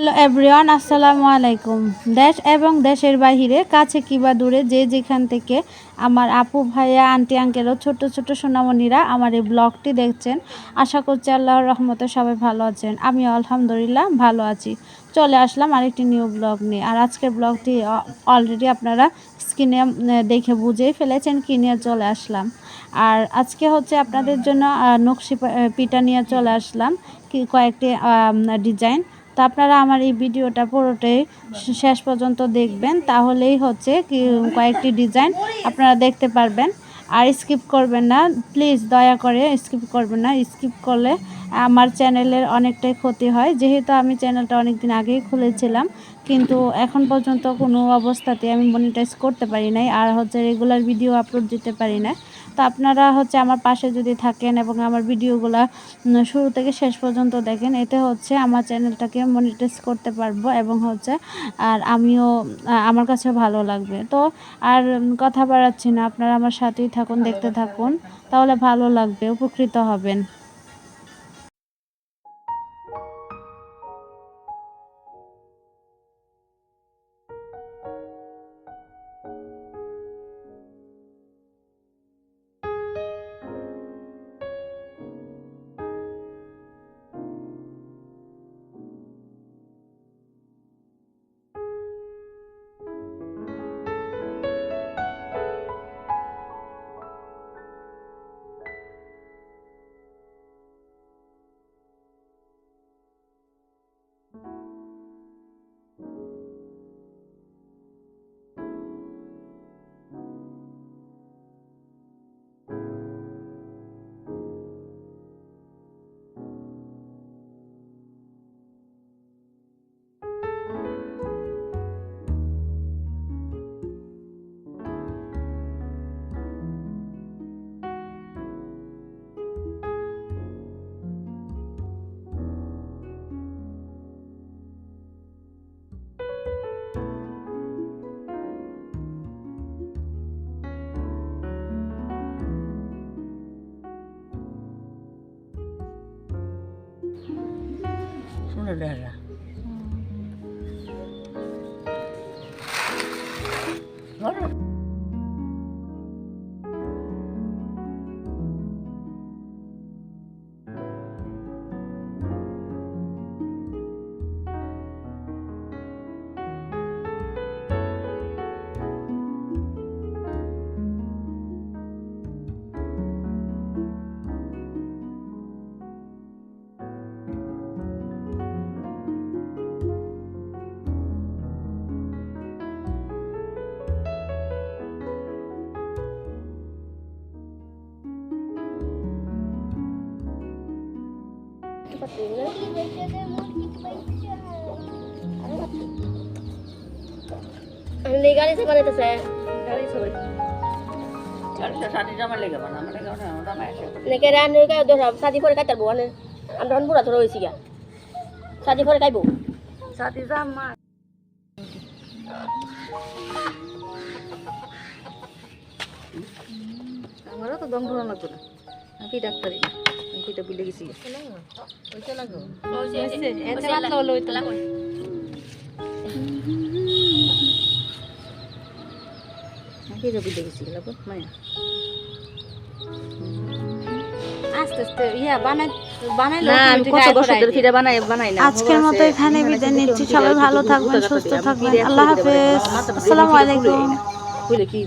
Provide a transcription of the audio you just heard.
Hello everyone, আসসালামু আলাইকুম। দেশ এবং দেশের বাহিরে, কাছে কিবা দূরে, যে যেখান থেকে আমার আপু ভাইয়া, আন্টি আঙ্কেলও ছোট ছোট সোনামণিরা আমার এই ব্লগটি দেখছেন, আশা করছি আল্লাহর রহমতে সবাই ভালো আছেন। আমি আলহামদুলিল্লাহ ভালো আছি। চলে আসলাম আরেকটি নিউ ব্লগ নিয়ে। আর আজকের ব্লগটি অলরেডি আপনারা স্ক্রিনে দেখে বুঝেই ফেলেছেন কি নিয়ে চলে আসলাম। আর আজকে হচ্ছে আপনাদের জন্য নকশি পিঠা নিয়ে চলে আসলাম। কি, কয়েকটি ডিজাইন তো আপনারা আমার এই ভিডিওটা পুরোটাই শেষ পর্যন্ত দেখবেন। তাহলেই হচ্ছে কি কয়েকটি ডিজাইন আপনারা দেখতে পারবেন। আর স্কিপ করবেন না, প্লিজ দয়া করে স্কিপ করবেন না। স্কিপ করলে আমার চ্যানেলের অনেকটাই ক্ষতি হয়। যেহেতু আমি চ্যানেলটা অনেক দিন আগেই খুলেছিলাম, কিন্তু এখন পর্যন্ত কোনো অবস্থাতে আমি মনিটাইজ করতে পারি নাই। আর হচ্ছে রেগুলার ভিডিও আপলোড দিতে পারি না। তো আপনারা হচ্ছে আমার পাশে যদি থাকেন এবং আমার ভিডিওগুলো শুরু থেকে শেষ পর্যন্ত দেখেন, এতে হচ্ছে আমার চ্যানেলটাকে মনিটাইজ করতে পারব এবং হচ্ছে আর আমিও আমার কাছে ভালো লাগবে। তো আর কথা বাড়াচ্ছি না, আপনারা আমার সাথেই থাকুন, দেখতে থাকুন, তাহলে ভালো লাগবে, উপকৃত হবেন। শুনে দেখা বলো নাকি রান হয়ে গেল দোষ শাদি করে কাটার বউ আমরা বুড়া ধরে হয়েছি গা শাদি করে খাইবো সাথে যাম মা। আমারও তো দম ধরা লাগতো না। আমি ডাক্তারি? আমি কিটা বিলে গেছি কি বিলে গেছি গেলাম মায়া আস্তে আস্তে ইয়া বানাই বানাই না আমি কত বছর ধরে ফিরে বানাই বানাই না আজকের মতো এখানে বিদায় নিচ্ছি সবাই ভালো থাকবেন সুস্থ থাকবেন আল্লাহ হাফেজ আসসালামু আলাইকুম বুঝলে কি